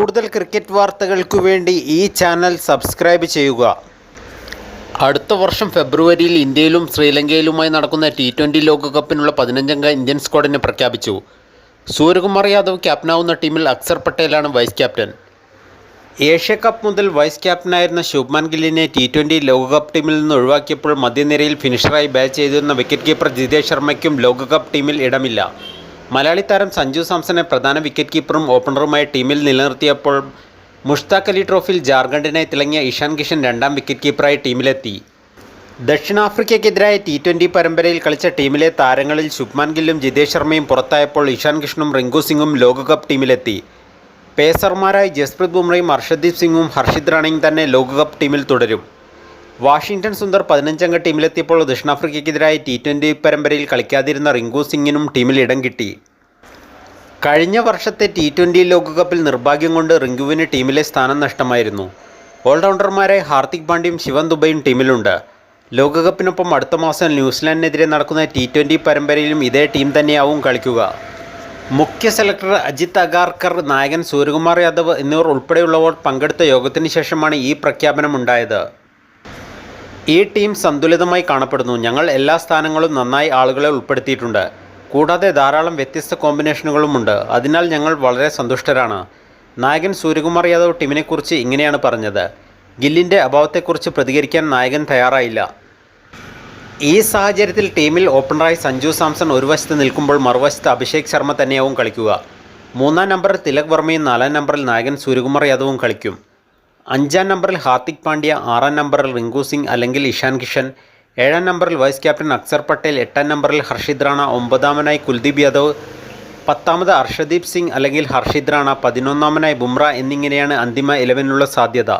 കൂടുതൽ ക്രിക്കറ്റ് വാർത്തകൾക്കു വേണ്ടി ഈ ചാനൽ സബ്സ്ക്രൈബ് ചെയ്യുക. അടുത്ത വർഷം ഫെബ്രുവരിയിൽ ഇന്ത്യയിലും ശ്രീലങ്കയിലുമായി നടക്കുന്ന ടി ട്വന്റി ലോകകപ്പിനുള്ള പതിനഞ്ചംഗ ഇന്ത്യൻ സ്ക്വാഡിനെ പ്രഖ്യാപിച്ചു. സൂര്യകുമാർ യാദവ് ക്യാപ്റ്റനാവുന്ന ടീമിൽ അക്സർ പട്ടേലാണ് വൈസ് ക്യാപ്റ്റൻ ഏഷ്യ കപ്പ് മുതൽ വൈസ് ക്യാപ്റ്റനായിരുന്ന ശുഭ്മാൻ ഗില്ലിനെ ടി ട്വന്റി ലോകകപ്പ് ടീമിൽ നിന്ന് ഒഴിവാക്കിയപ്പോൾ മധ്യനിരയിൽ ഫിനിഷറായി ബാറ്റ് ചെയ്തിരുന്ന വിക്കറ്റ് കീപ്പർ ജിതേഷ് ശർമ്മയ്ക്കും ലോകകപ്പ് ടീമിൽ ഇടമില്ല. മലയാളി താരം സഞ്ജു സാംസനെ പ്രധാന വിക്കറ്റ് കീപ്പറും ഓപ്പണറുമായി ടീമിൽ നിലനിർത്തിയപ്പോൾ മുഷ്താഖ് അലി ട്രോഫിയിൽ ജാർഖണ്ഡിനായി തിളങ്ങിയ ഇഷാൻ കിഷൻ രണ്ടാം വിക്കറ്റ് കീപ്പറായി ടീമിലെത്തി ദക്ഷിണാഫ്രിക്കയ്ക്കെതിരായ ടി ട്വന്റി പരമ്പരയിൽ കളിച്ച ടീമിലെ താരങ്ങളിൽ ശുഭ്മാൻ ഗില്ലും ജിതേഷ് ശർമ്മയും പുറത്തായപ്പോൾ ഇഷാൻ കിഷനും റിങ്കു സിംഗും ലോകകപ്പ് ടീമിലെത്തി പേസർമാരായി ജസ്പ്രീത് ബുംറയും ഹർഷദീപ് സിംഗും ഹർഷിത് റാണയും തന്നെ ലോകകപ്പ് ടീമിൽ തുടരും. വാഷിംഗ്ടൺ സുന്ദർ പതിനഞ്ചംഗ ടീമിലെത്തിയപ്പോൾ ദക്ഷിണാഫ്രിക്കയ്ക്കെതിരായ ടി ട്വന്റി പരമ്പരയിൽ കളിക്കാതിരുന്ന റിങ്കു സിംഗിനും ടീമിൽ ഇടം കിട്ടി. കഴിഞ്ഞ വർഷത്തെ ടി ട്വന്റി ലോകകപ്പിൽ നിർഭാഗ്യം കൊണ്ട് റിങ്കുവിന് ടീമിലെ സ്ഥാനം നഷ്ടമായിരുന്നു. ഓൾറൗണ്ടർമാരായ ഹാർദിക് പാണ്ഡ്യയും ശിവൻ ദുബൈയും ടീമിലുണ്ട്. ലോകകപ്പിനൊപ്പം അടുത്ത മാസം ന്യൂസിലാൻഡിനെതിരെ നടക്കുന്ന ടി ട്വന്റി പരമ്പരയിലും ഇതേ ടീം തന്നെയാവും കളിക്കുക. മുഖ്യ സെലക്ടർ അജിത് അഗാർക്കർ നായകൻ സൂര്യകുമാർ യാദവ് എന്നിവർ ഉൾപ്പെടെയുള്ളവർ പങ്കെടുത്ത യോഗത്തിന് ശേഷമാണ് ഈ പ്രഖ്യാപനമുണ്ടായത്. ഈ ടീം സന്തുലിതമായി കാണപ്പെടുന്നു. ഞങ്ങൾ എല്ലാ സ്ഥാനങ്ങളും നന്നായി ആളുകളെ ഉൾപ്പെടുത്തിയിട്ടുണ്ട്. കൂടാതെ ധാരാളം വ്യത്യസ്ത കോമ്പിനേഷനുകളുമുണ്ട്. അതിനാൽ ഞങ്ങൾ വളരെ സന്തുഷ്ടരാണ്. നായകൻ സൂര്യകുമാർ യാദവ് ടീമിനെക്കുറിച്ച് ഇങ്ങനെയാണ് പറഞ്ഞത്. ഗില്ലിന്റെ അഭാവത്തെക്കുറിച്ച് പ്രതികരിക്കാൻ നായകൻ തയ്യാറായില്ല. ഈ സാഹചര്യത്തിൽ ടീമിൽ ഓപ്പണറായി സഞ്ജു സാംസൺ ഒരു വശത്ത് നിൽക്കുമ്പോൾ മറുവശത്ത് അഭിഷേക് ശർമ്മ തന്നെയാവും കളിക്കുക. മൂന്നാം നമ്പറിൽ തിലക് വർമ്മയും നാലാം നമ്പറിൽ നായകൻ സൂര്യകുമാർ യാദവും കളിക്കും. അഞ്ചാം നമ്പറിൽ ഹാർദിക് പാണ്ഡ്യ ആറാം നമ്പറിൽ റിങ്കു സിംഗ് അല്ലെങ്കിൽ ഇഷാൻ കിഷൻ ഏഴാം നമ്പറിൽ വൈസ് ക്യാപ്റ്റൻ അക്സർ പട്ടേൽ എട്ടാം നമ്പറിൽ ഹർഷിദ് റാണ ഒമ്പതാമനായി കുൽദീപ് യാദവ് പത്താമത് ഹർഷദീപ് സിംഗ് അല്ലെങ്കിൽ ഹർഷിദ് റാണ പതിനൊന്നാമനായി ബുംറ എന്നിങ്ങനെയാണ് അന്തിമ ഇലവനിലുള്ള സാധ്യത.